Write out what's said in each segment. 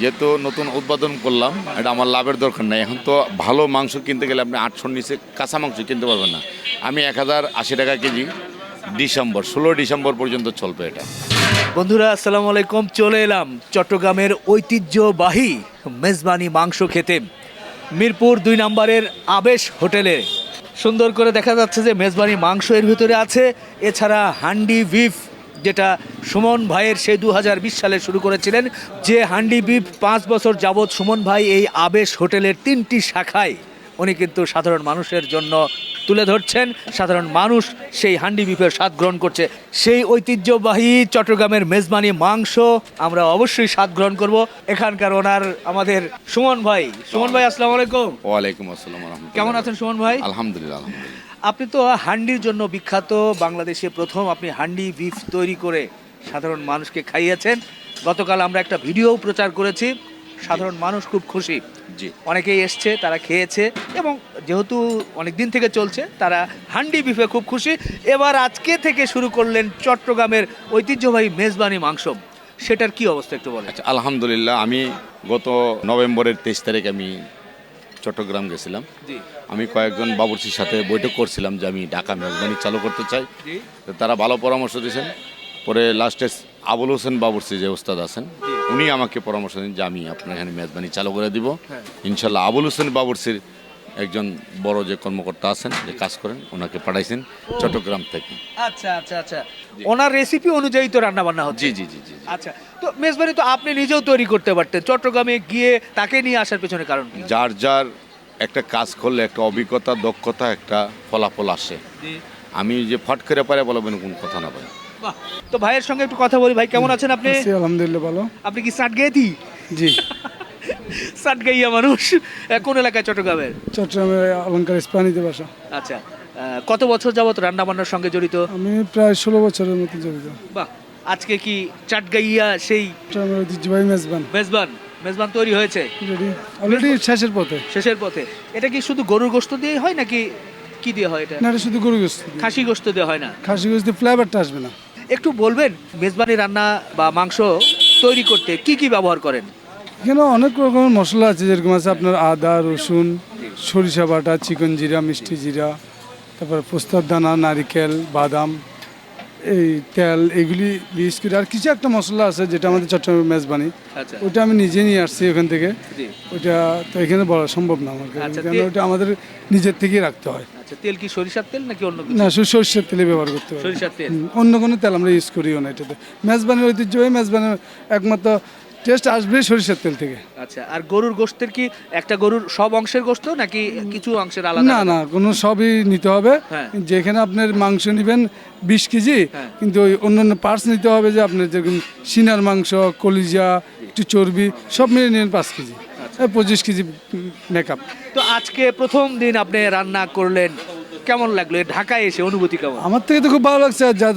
যেহেতু নতুন উৎপাদন করলাম, এটা আমার লাভের দরকার নাই। এখন তো ভালো মাংস কিনতে গেলে আপনি আটশোর নিচে কাঁচা মাংস কিনতে পারবেন না। আমি এক হাজার আশি টাকা কেজি ডিসেম্বর, ষোলো ডিসেম্বর পর্যন্ত চলবে এটা। বন্ধুরা, আসসালামু আলাইকুম, চলে এলাম চট্টগ্রামের ঐতিহ্যবাহী মেজবানি মাংস খেতে। মিরপুর দুই নম্বরের আবেশ হোটেলে। সুন্দর করে দেখা যাচ্ছে যে মেজবানি মাংস এর ভিতরে আছে, এছাড়া হান্ডি বিফ যেটা সুমন ভাইয়ের সেই দু হাজার বিশ সালে শুরু করেছিলেন যে হান্ডি বিপ পাঁচ বছর যাবৎ সুমন ভাই এই আবেশ হোটেলের তিনটি শাখায় উনি কিন্তু সাধারণ মানুষের জন্য তুলে ধরছেন। সাধারণ মানুষ সেই হান্ডি বিফের স্বাদ গ্রহণ করছে। সেই ঐতিহ্যবাহী চট্টগ্রামের মেজবানি মাংস আমরা অবশ্যই স্বাদ গ্রহণ করব। এখানকার ওনার আমাদের সুমন ভাই। সুমন ভাই আসসালামু আলাইকুম। ওয়ালাইকুম আসসালাম কেমন আছেন সুমন ভাই? আলহামদুলিল্লাহ আলহামদুলিল্লাহ। আপনি তো হান্ডির জন্য বিখ্যাত বাংলাদেশে প্রথম আপনি হান্ডি বিফ তৈরি করে সাধারণ মানুষকে খাইয়েছেন। গতকাল আমরা একটা ভিডিও প্রচার করেছি। সাধারণ মানুষ খুব খুশি। জি। অনেকেই এসছে তারা খেয়েছে এবং যেহেতু অনেক দিন থেকে চলছে তারা হান্ডি বিফে খুব খুশি। এবার আজকে থেকে শুরু করলেন চট্টগ্রামের ঐতিহ্যবাহী মেজবানি মাংস। সেটার কি অবস্থা একটু বলেন। আচ্ছা আলহামদুলিল্লাহ আমি গত নভেম্বরের তেইশ তারিখ আমি চট্টগ্রাম গেছিলাম। আমি কয়েকজন বাবুর্চির সাথে বৈঠক করছিলাম যে আমি ঢাকা মেজবানি চালু করতে চাই। তারা ভালো পরামর্শ দিয়েছেন। পরে লাস্টে আবুল হোসেন বাবুর্চি যে ওস্তাদ আছেন উনি আমাকে পরামর্শ দিন যে আমি আপনার এখানে মেজবানি চালু করে দিব। হ্যাঁ। ইনশাল্লাহ আবুল হোসেন বাবুর্চির একজন বড় যে কর্মকর্তা আছেন যে কাজ করেন ওনাকে পাঠাইছেন চট্টগ্রাম থেকে। আচ্ছা আচ্ছা আচ্ছা। ওনার রেসিপি অনুযায়ী তো রান্না বান্না হচ্ছে। জি জি জি জি। আচ্ছা তো মেজবানি তো আপনি নিজেও তৈরি করতে পারতেন। চট্টগ্রামে গিয়ে তাকে নিয়ে আসার পেছনে কারণ কি? যার যার একটা কাজ করলে একটা অভিজ্ঞতা দক্ষতা একটা ফলাফল আসে। আমি যে ফট করে পারে বলবেন কোন কথা না ভাই। বাহ! তো ভাইয়ের সঙ্গে একটু কথা বলি। ভাই কেমন আছেন আপনি? আছি আলহামদুলিল্লাহ ভালো। আপনি কি সাট গেয়েতি জি। সাট গাইয়া মানুষ কোন এলাকায় চট্টগ্রামের? চট্টগ্রামের অলঙ্কার ইস্পানিতে বাসা। আচ্ছা কত বছর যাবত রান্না বান্নার সঙ্গে জড়িত? আমি প্রায় ষোলো বছরের মতো জড়িত। বাহ আজকে কি চাটগাইয়া সেই ঐতিহ্যবাহী মেজবান। মেজবান মেজবান তৈরি হয়েছে? অলরেডি শেষের পথে। শেষের পথে। এটা কি শুধু গরুর গোস্ত দিয়ে হয় নাকি কি দিয়ে হয় এটা? না এটা শুধু গরু গোস্ত খাসি গোস্ত দিয়ে হয় না? খাসি গোস্ত ফ্লেভারটা আসবে না। একটু বলবেন মেজবানি রান্না বা মাংস তৈরি করতে কি কি ব্যবহার করেন? এখানে অনেক রকমের মশলা আছে যেরকম আছে আপনার আদা রসুন সরিষা বাটা চিকন জিরা মিষ্টি জিরা তারপর পোস্তার দানা নারিকেল বাদাম এই তেল এগুলি বিস্কুট আর কিছু একটা মশলা আছে যেটা আমাদের চট্টগ্রামের মেজবানি আচ্ছা। ওইটা আমি নিজে নিয়ে আসছি ওখান থেকে। ওটা তো এখানে বলা সম্ভব না আমার কাছে আচ্ছা, কারণ তে- আমাদের নিজের থেকেই রাখতে হয়। আচ্ছা তেল কি সরিষার তেল নাকি অন্য না সর্ষের তেলে ব্যবহার করতে হয়। সরিষার তেল। অন্য কোনো তেল আমরা ইউজ করিও না এটাতে। মেজবানের ঐতিহ্যবাহী মেজবানের একমাত্র টেস্ট আসবে সরিষার তেল থেকে। আচ্ছা আর গরুর গোস্তের কি একটা গরুর সব অংশের গোস্ত নাকি কিছু অংশের আলাদা না না কোনো সবই নিতে হবে। হ্যাঁ। যেখানে আপনার মাংস নেবেন বিশ কেজি হ্যাঁ। কিন্তু ওই অন্যান্য পার্টস নিতে হবে যে আপনার যেরকম সিনার মাংস কলিজা একটু চর্বি সব মিলে নেবেন পাঁচ কেজি। আচ্ছা। পঁচিশ কেজি মেকআপ তো আজকে প্রথম দিন আপনি রান্না করলেন কেমন লাগল? ঢাকায় এসে অনুভূতি কেমন? আমার থেকে তো খুব ভালো লাগছে যার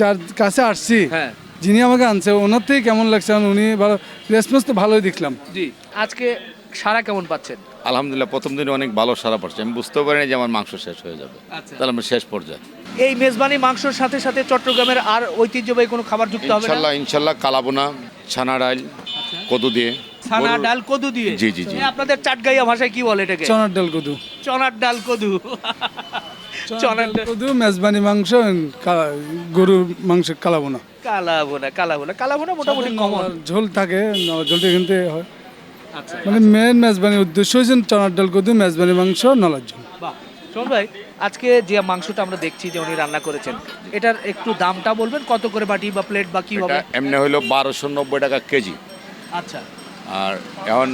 যার কাছে আসছি হ্যাঁ। যিনি আমাকে আনছে ওনার থেকে কেমন লাগছে? উনি ভালো রেসপন্স তো ভালোই দেখলাম। জি আজকে সারা কেমন পাচ্ছেন? আলহামদুলিল্লাহ প্রথম দিনে অনেক ভালো সারা পড়ছে আমি বুঝতেও পারিনি যে আমার মাংস শেষ হয়ে যাবে। আচ্ছা। তাহলে আমার শেষ পর্যায়ে। এই মেজবানি মাংসর সাথে সাথে চট্টগ্রামের আর ঐতিহ্যবাহী কোনো খাবার যুক্ত হবে ইনশাল্লাহ ইনশাল্লাহ কালাবোনা ছানা ডাল কদু দিয়ে। ছানা ডাল কদু দিয়ে? জি, জি, জি। আপনাদের চাটগাইয়া ভাষায় কি বলে এটাকে? চনার ডাল কদু। চনার ডাল কদু। কদু মেজবানি মাংস গরুর মাংস কালাবো না কালাবোনা কালাবোনা কালাবোনা মোটামুটি কমন ঝোল থাকে ঝোলটা থেকে হয়। আচ্ছা মানে মেন মেজবানির উদ্দেশ্য হচ্ছে চনার ডাল কদু মেজবানি মাংস নলার ঝোল। বাহ শোন ভাই আজকে যে মাংসটা আমরা দেখছি যে উনি রান্না করেছেন এটার একটু দামটা বলবেন কত করে বাটি বা প্লেট বা কি হবে? এমনি হইল বারোশো নব্বই টাকা কেজি। আচ্ছা। আর এখন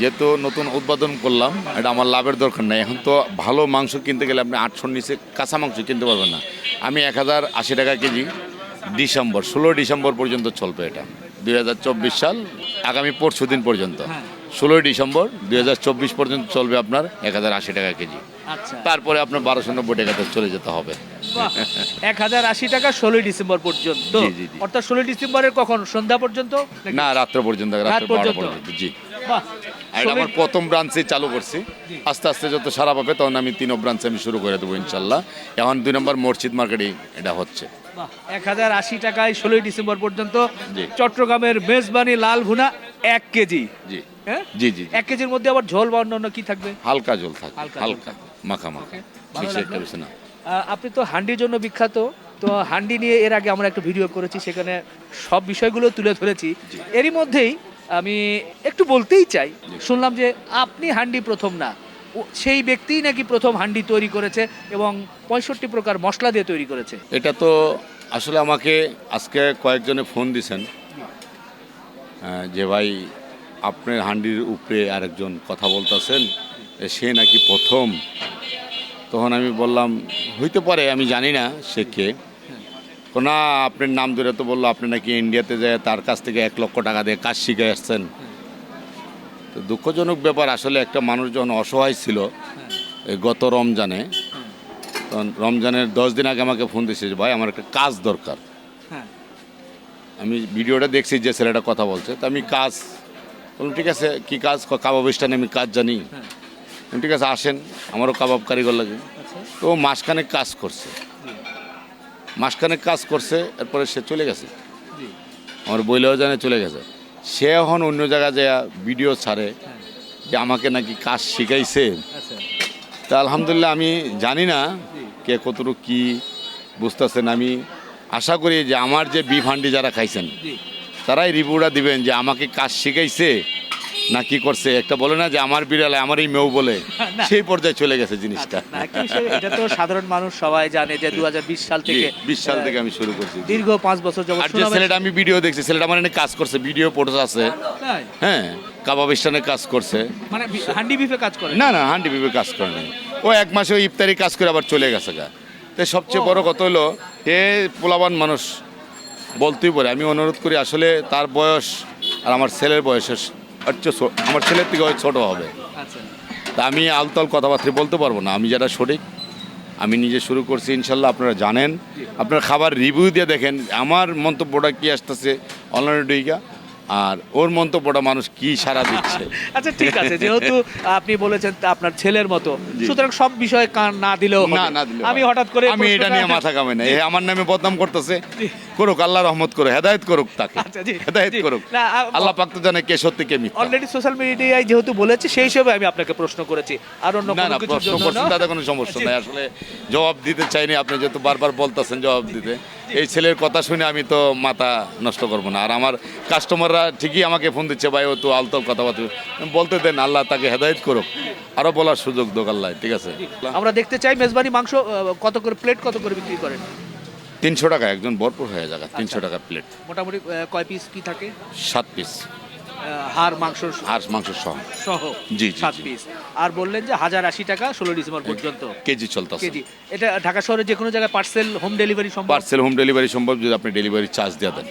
যেহেতু নতুন উৎপাদন করলাম এটা আমার লাভের দরকার নাই। এখন তো ভালো মাংস কিনতে গেলে আপনি আটশোর নিচে কাঁচা মাংস কিনতে পারবেন না। আমি এক হাজার আশি টাকা কেজি ডিসেম্বর ষোলো ডিসেম্বর পর্যন্ত চলবে এটা। দুই হাজার চব্বিশ সাল আগামী পরশু দিন পর্যন্ত। হ্যাঁ। ষোলোই ডিসেম্বর দুই হাজার চব্বিশ পর্যন্ত চলবে আপনার এক হাজার আশি টাকা কেজি। আচ্ছা। তারপরে আপনার বারোশো নব্বই টাকাতে চলে যেতে হবে। এক হাজার আশি টাকা ষোলোই ডিসেম্বর পর্যন্ত। অর্থাৎ ষোলোই ডিসেম্বরের কখন? সন্ধ্যা পর্যন্ত? না রাত্র পর্যন্ত রাত্র পর্যন্ত? জি। আর এটা আমার প্রথম ব্রাঞ্চে চালু করছি। আস্তে আস্তে যত সারা পাবে তখন আমি তিন ব্রাঞ্চে আমি শুরু করে দেবো ইনশাল্লাহ। এখন দুই নম্বর মসজিদ মার্কেটেই এটা হচ্ছে। এক হাজার আশি টাকায় ষোলোই ডিসেম্বর পর্যন্ত চট্টগ্রামের মেজবানি লাল ভুনা এক কেজি। জি। হ্যাঁ? জি জি জি। এক কেজির মধ্যে আবার ঝোল বা অন্যান্য কি থাকবে? হালকা জল থাকে হালকা মাখা মাখা? না আপনি তো হান্ডির জন্য বিখ্যাত তো হান্ডি নিয়ে এর আগে আমরা একটা ভিডিও করেছি সেখানে সব বিষয়গুলো তুলে ধরেছি। এরই মধ্যেই আমি একটু বলতেই চাই শুনলাম যে আপনি হান্ডি প্রথম না। সেই ব্যক্তিই নাকি প্রথম হান্ডি তৈরি করেছে এবং পঁয়ষট্টি প্রকার মশলা দিয়ে তৈরি করেছে। এটা তো আসলে আমাকে আজকে কয়েকজনে ফোন দিছেন। যে ভাই আপনার হান্ডির উপরে আরেকজন কথা বলতেছেন সে নাকি প্রথম। তখন আমি বললাম হইতে পারে আমি জানি না সে কে। তো না আপনার নাম ধরে তো বলল আপনি নাকি ইন্ডিয়াতে যায় তার কাছ থেকে এক লক্ষ টাকা দিয়ে কাজ শিখে আসছেন। তো দুঃখজনক ব্যাপার আসলে একটা মানুষ যখন অসহায় ছিল এই গত রমজানে তখন রমজানের দশ দিন আগে আমাকে ফোন দিয়েছে ভাই আমার একটা কাজ দরকার। হ্যাঁ। আমি ভিডিওটা দেখছি যে ছেলেটা কথা বলছে তো আমি কাজ বললাম ঠিক আছে কী কাজ? কাবাব স্টানে আমি কাজ জানি। হ্যাঁ। ঠিক আছে আসেন আমারও কাবাব কারিগর লাগে। আচ্ছা। তো ও মাসখানেক কাজ করছে। মাসখানেক কাজ করছে এরপরে সে চলে গেছে। আমার বইলেও জানে চলে গেছে। সে এখন অন্য জায়গায় যায় ভিডিও ছাড়ে যে আমাকে নাকি কাজ শিখাইছে। আচ্ছা। তা আলহামদুলিল্লাহ আমি জানি না কে কতটুকু কি বুঝতেছেন। আমি আশা করি যে আমার যে বিফ হান্ডি যারা খাইছেন তারাই রিভিউটা দিবেন যে আমাকে কাজ শিখাইছে। না কি করছে? একটা বলে না যে আমার বিড়ালে আমার এই মেউ বলে। সেই পর্যায়ে চলে গেছে জিনিসটা। না, এটা তো সাধারণ মানুষ সবাই জানে যে দু সাল থেকে বিশ সাল থেকে আমি শুরু করছি দীর্ঘ পাঁচ বছর আর যে ছেলেটা আমি ভিডিও দেখছি ছেলেটা আমার এনে কাজ করছে ভিডিও পোর্টস আছে। হ্যাঁ কাবাব স্টানে কাজ করছে। মানে হান্ডি বিফে কাজ করে? না না হান্ডি বিবে কাজ করে নাই। ও এক মাসে ওই ইফতারি কাজ করে আবার চলে গেছে গা। তো সবচেয়ে বড় কথা হলো এ পোলাবান মানুষ বলতেই পারে। আমি অনুরোধ করি আসলে তার বয়স আর আমার ছেলের বয়সের আমার ছেলের থেকে হয়তো ছোটো হবে। আচ্ছা। তা আমি আলতাল কথাবার্তা বলতে পারব না আমি যেটা সঠিক আমি নিজে শুরু করছি ইনশাল্লাহ আপনারা জানেন। আপনারা খাবার রিভিউ দিয়ে দেখেন আমার মন্তব্যটা কী আসতেছে অনলাইনে ডুইকা আর ওর মন্তব্যটা মানুষ কি সারা দিচ্ছে? আচ্ছা ঠিক আছে যেহেতু আপনি বলেছেন আপনার ছেলের মতো সুতরাং সব বিষয়ে কান না দিলেও না না দিলে আমি হঠাৎ করে আমি এটা নিয়ে মাথা কামে না। এ আমার নামে বদনাম করতেছে। করুক আল্লাহ রহমত করুক হেদায়েত করুক তাকে। আচ্ছা, হেদায়েত করুক। আল্লাহ পাক তো জানে কে সত্যি কে মিথ্যা। অলরেডি সোশ্যাল মিডিয়ায় যেহেতু বলেছি সেই হিসেবে আমি আপনাকে প্রশ্ন করেছি। আর অন্য কোনো না কিছুর প্রশ্ন করছেন না। তাতে কোনো সমস্যা নাই। আসলে জবাব দিতে চাইনি আপনি যেহেতু বারবার বলতেছেন জবাব দিতে। এই ছেলের কথা শুনে আমি তো মাথা নষ্ট করব না। আর আমার কাস্টমাররা ঠিকই আমাকে ফোন দিচ্ছে ভাই ও তো আলতো কথাবার্তা বলতে দেন আল্লাহ তাকে হেদায়ত করুক। আরও বলার সুযোগ দোক আল্লাহ ঠিক আছে? আমরা দেখতে চাই মেজবানি মাংস কত করে প্লেট কত করে বিক্রি করেন? তিনশো টাকা একজন ভরপুর হয়ে যাবে তিনশো টাকা প্লেট মোটামুটি কয় পিস কি থাকে? সাত পিস হাড় মাংস হাঁস মাংস সহ। সহ জি, জি, সাত জি। পিস আর বললেন যে হাজার আশি টাকা ষোলো ডিসেম্বর পর্যন্ত। কেজি চলতেছে। কেজি। এটা ঢাকা শহরে যে কোনো জায়গায় পার্সেল হোম ডেলিভারি সম্ভব? পার্সেল হোম ডেলিভারি সম্ভব যদি আপনি ডেলিভারি চার্জ দিয়ে দেন।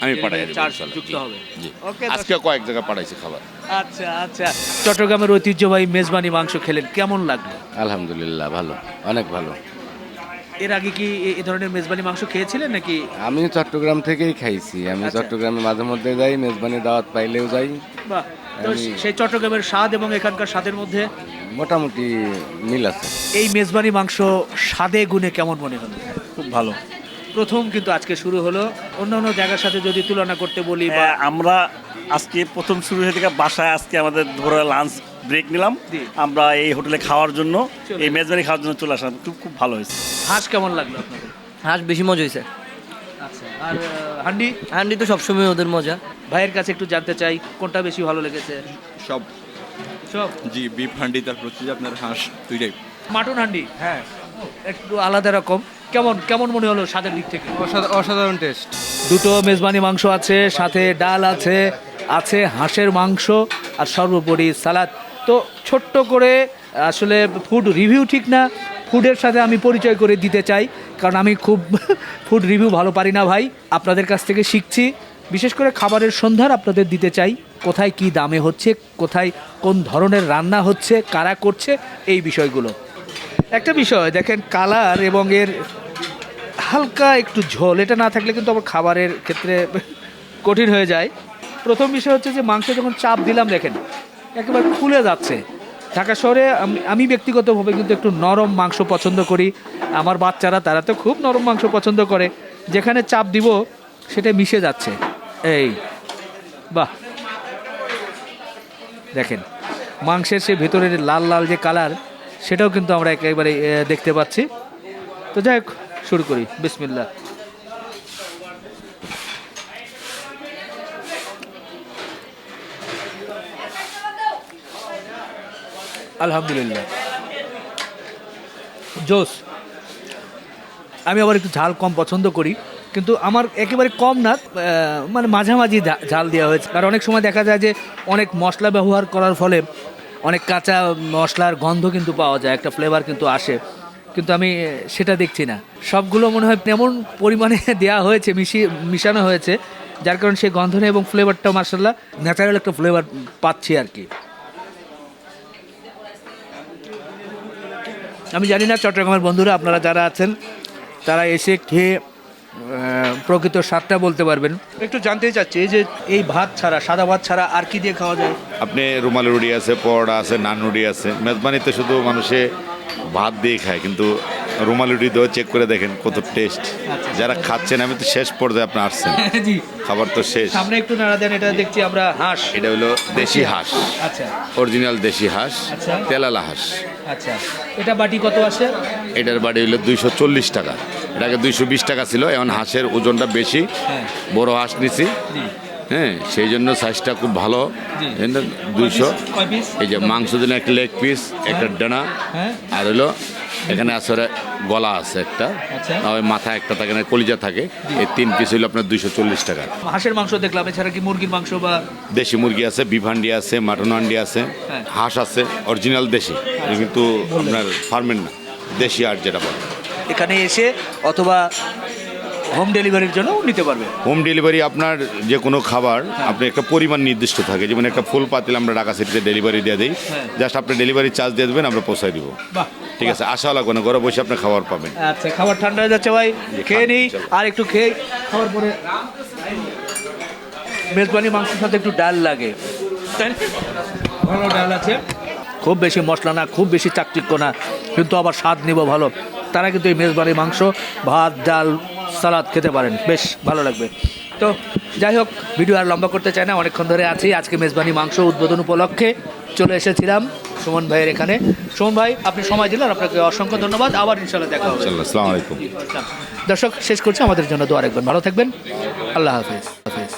আমি পাঠাই Delivery দেবো charge ইনশাল্লাহ। যুক্ত জি, হবে। জি। আজকে কয়েক জায়গায় পাঠাইছি খাবার। আচ্ছা আচ্ছা। চট্টগ্রামের ঐতিহ্যবাহী মেজবানি মাংস খেলেন কেমন লাগল? আলহামদুলিল্লাহ ভালো। অনেক ভালো। এর আগে কি এ- এ ধরনের মেজবানি মাংস খেয়েছিলেন নাকি? আমি চট্টগ্রাম থেকেই খাইছি। আমি আচ্ছা। চট্টগ্রামে মাঝে মধ্যে যাই মেজবানি দাওয়াত পাইলেও যাই। বাহ তো সেই চট্টগ্রামের স্বাদ এবং এখানকার স্বাদের মধ্যে? মোটামুটি মিল আছে। এই মেজবানি মাংস স্বাদে গুণে কেমন মনে হলো? খুব ভালো। প্রথম কিন্তু আজকে শুরু হলো। অন্য অন্য জায়গার সাথে যদি তুলনা করতে বলি বা হ্যাঁ, আমরা আজকে প্রথম শুরু হয়ে থেকে বাসায় আজকে আমাদের ধরে লাঞ্চ ব্রেক নিলাম। আমরা এই হোটেলে খাওয়ার জন্য এই মেজবানি খাওয়ার জন্য চলে আসলাম। খুব খুব ভালো হয়েছে। হাঁস কেমন লাগল আপনাদের? হাঁস বেশি মজা হয়েছে। আচ্ছা আর আহ, হান্ডি? হান্ডি তো সবসময় ওদের মজা। ভাইয়ের কাছে একটু জানতে চাই কোনটা বেশি ভালো লেগেছে? সব। সব? জি বিফ হান্ডি তারপর হচ্ছে যে আপনার হাঁস দুইটাই। মাটন হান্ডি? হ্যাঁ। একটু আলাদা রকম। কেমন কেমন মনে হলো স্বাদের দিক থেকে? অসাধারণ টেস্ট। দুটো মেজবানি মাংস আছে সাথে ডাল আছে আছে হাঁসের মাংস আর সর্বোপরি সালাদ। তো ছোট্ট করে, আসলে ফুড রিভিউ ঠিক না ফুডের সাথে আমি পরিচয় করে দিতে চাই, কারণ আমি খুব ফুড রিভিউ ভালো পারি না ভাই। আপনাদের কাছ থেকে শিখছি। বিশেষ করে খাবারের সন্ধান আপনাদের দিতে চাই, কোথায় কি দামে হচ্ছে, কোথায় কোন ধরনের রান্না হচ্ছে, কারা করছে, এই বিষয়গুলো। একটা বিষয়, দেখেন কালার এবং এর হালকা একটু ঝোল, এটা না থাকলে কিন্তু আমার খাবারের ক্ষেত্রে কঠিন হয়ে যায়। প্রথম বিষয় হচ্ছে যে মাংস যখন চাপ দিলাম, দেখেন একেবারে খুলে যাচ্ছে। ঢাকা শহরে আমি- ব্যক্তিগতভাবে কিন্তু একটু নরম মাংস পছন্দ করি। আমার বাচ্চারা, তারা তো খুব নরম মাংস পছন্দ করে। যেখানে চাপ দিব, সেটা মিশে যাচ্ছে। এই, বাহ। দেখেন, মাংসের সে ভেতরের লাল লাল যে কালার, সেটাও কিন্তু আমরা একেবারে দেখতে পাচ্ছি। তো যাই হোক, শুরু করি। বিসমিল্লা আলহামদুলিল্লাহ। জোস, আমি আবার একটু ঝাল কম পছন্দ করি, কিন্তু আমার একেবারে কম না মানে মাঝামাঝি ঝাল দেওয়া হয়েছে। কারণ অনেক সময় দেখা যায় যে অনেক মশলা ব্যবহার করার ফলে অনেক কাঁচা মশলার গন্ধ কিন্তু পাওয়া যায়, একটা ফ্লেভার কিন্তু আসে। কিন্তু আমি সেটা দেখছি না। সবগুলো মনে হয় তেমন পরিমাণে দেওয়া হয়েছে, মিশিয়ে, মিশানো হয়েছে, যার কারণে সেই গন্ধ নেই এবং ফ্লেভারটা মার্শাল্লাহ ন্যাচারাল একটা ফ্লেভার পাচ্ছি আর কি। আমি জানি না চট্টগ্রামের বন্ধুরা আপনারা যারা আছেন তারা এসে খেয়ে প্রকৃত স্বাদটা বলতে পারবেন। একটু জানতে চাচ্ছি এই যে এই ভাত ছাড়া সাদা ভাত ছাড়া আর কি দিয়ে খাওয়া যায়? আপনি রুমাল রুটি আছে পরোটা আছে নান রুটি আছে। মেজবানিতে শুধু মানুষে ভাত দিয়ে খায় কিন্তু রুমাল রুটি দিয়েও চেক করে দেখেন কত টেস্ট যারা খাচ্ছেন আমি তো শেষ পর্যায়ে আপনি আসছেন। জি। খাবার তো শেষ। সামনে একটু নাড়া দেন এটা দেখছি আমরা হাঁস। এটা হলো দেশি হাঁস। আচ্ছা। অরিজিনাল দেশি হাঁস। আচ্ছা। তেলালা হাঁস। আচ্ছা এটা বাটি কত আসে? এটার বাড়ি হলো দুইশো চল্লিশ টাকা। এটাকে দুইশো বিশ টাকা ছিল এখন হাঁসের ওজনটা বেশি। হ্যাঁ। বড় হাঁস নিছি। হ্যাঁ সেই জন্য সাইজটা খুব ভালো। দুইশো। এই যে মাংস দিলে একটা লেগ পিস একটা ডানা। হ্যাঁ। আর হলো এখানে আসলে গলা আছে একটা। আচ্ছা। ওই মাথা একটা থাকে না কলিজা থাকে। এই তিন পিস হলো আপনার দুইশো চল্লিশ টাকা। হাঁসের মাংস দেখলাম এছাড়া কি মুরগির মাংস বা? দেশি মুরগি আছে বিফ হান্ডি আছে মাটন হান্ডি আছে হ্যাঁ। হাঁস আছে অরিজিনাল দেশি। কিন্তু আপনার ফার্মের না দেশি আর যেটা বলে। এখানে এসে অথবা হোম ডেলিভারির জন্য নিতে পারবে। হোম ডেলিভারি আপনার যে কোনো খাবার আপনি একটা পরিমাণ নির্দিষ্ট থাকে। যেমন একটা ফুল পাতিল আমরা ঢাকা সিটিতে ডেলিভারি দিয়ে দিই। হ্যাঁ। জাস্ট আপনি ডেলিভারি চার্জ দিয়ে দেবেন আমরা পৌঁছায় দিব। ঠিক আছে আশা লাগবে না ঘরে বসে আপনি খাবার পাবেন। আচ্ছা খাবার ঠান্ডা হয়ে যাচ্ছে ভাই। খেয়ে নিই আর একটু খেয়ে খাওয়ার পরে মেজবানি মাংসের সাথে একটু ডাল লাগে? ভালো ডাল আছে। খুব বেশি মশলা না খুব বেশি চাকচিক্য না কিন্তু আবার স্বাদ নিব ভালো। তারা কিন্তু এই মেজবানি মাংস ভাত ডাল সালাদ খেতে পারেন। বেশ ভালো লাগবে। তো যাই হোক ভিডিও আর লম্বা করতে চাই না অনেকক্ষণ ধরে আছি। আজকে মেজবানি মাংস উদ্বোধন উপলক্ষে চলে এসেছিলাম সুমন ভাইয়ের এখানে। সুমন ভাই আপনি সময় দিলেন আপনাকে অসংখ্য ধন্যবাদ। আবার ইনশাল্লাহ দেখা হবে। আসসালামু আলাইকুম। দর্শক শেষ করছি। আমাদের জন্য দোয়া রাখবেন। ভালো থাকবেন। আল্লাহ হাফিজ। হাফিজ।